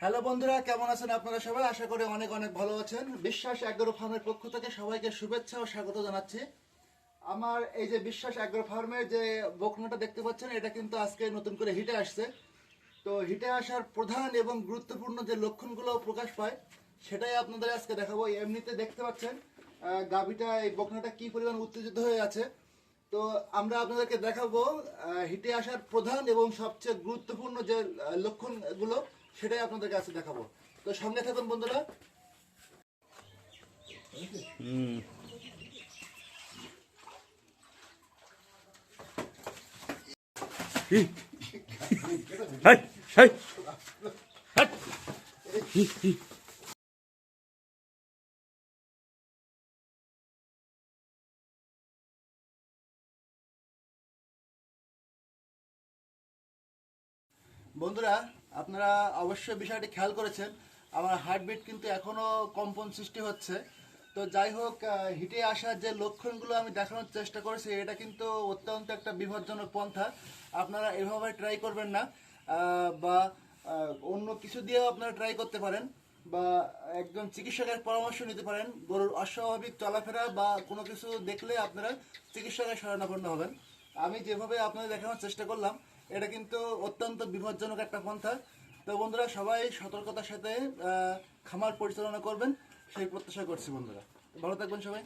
Hello বন্ধুরা, কেমন আছেন আপনারা সবাই? আশা করি অনেক অনেক ভালো আছেন। বিশ্বাস অ্যাগ্রো ফার্মের পক্ষ থেকে সবাইকে শুভেচ্ছা ও স্বাগত জানাচ্ছি। আমার এই যে বিশ্বাস অ্যাগ্রো ফার্মের যে বকনাটা দেখতে পাচ্ছেন, এটা কিন্তু আজকে নতুন করে হিটে আসছে। তো হিটে আসার প্রধান এবং গুরুত্বপূর্ণ যে লক্ষণগুলো প্রকাশ পায়, সেটাই আপনাদের আজকে দেখাবো। এমনিতে দেখতে পাচ্ছেন গাভীটা, এই বকনাটা কি পরিমাণ উত্তেজিত হয়ে আছে তো আমরা আপনাদেরকে দেখাবো হিটে আসার প্রধান এবং সবচেয়ে গুরুত্বপূর্ণ যে লক্ষণগুলো সেটাই আপনাদের কাছে দেখাবো। তো সঙ্গে থাকুন বন্ধুরা। Hi hi. হাট বন্ধুরা, আপনারা অবশ্যই বিষয়টি খেয়াল করেছেন। আমার হার্টবিট কিন্তু এখনও কম্পন সৃষ্টি হচ্ছে। তো যাই হোক হিটে আসার যে লক্ষণগুলো আমি দেখানোর চেষ্টা করেছি, এটা কিন্তু অত্যন্ত একটা বিপজ্জনক পন্থা। আপনারা এভাবে ট্রাই করবেন না বা অন্য কিছু দিয়েও আপনারা ট্রাই করতে পারেন, বা, একজন চিকিৎসকের পরামর্শ নিতে পারেন। গরুর অস্বাভাবিক চলাফেরা বা কোনো কিছু দেখলে আপনারা চিকিৎসকের শরণাপন্ন হবেন। আমি যেভাবে আপনাদের দেখানোর চেষ্টা করলাম এটা কিন্তু অত্যন্ত বিপজ্জনক একটা পন্থা। তো বন্ধুরা, সবাই সতর্কতার সাথে খামার পরিচালনা করবেন, সেই প্রত্যাশা করছি বন্ধুরা। ভালো থাকবেন সবাই।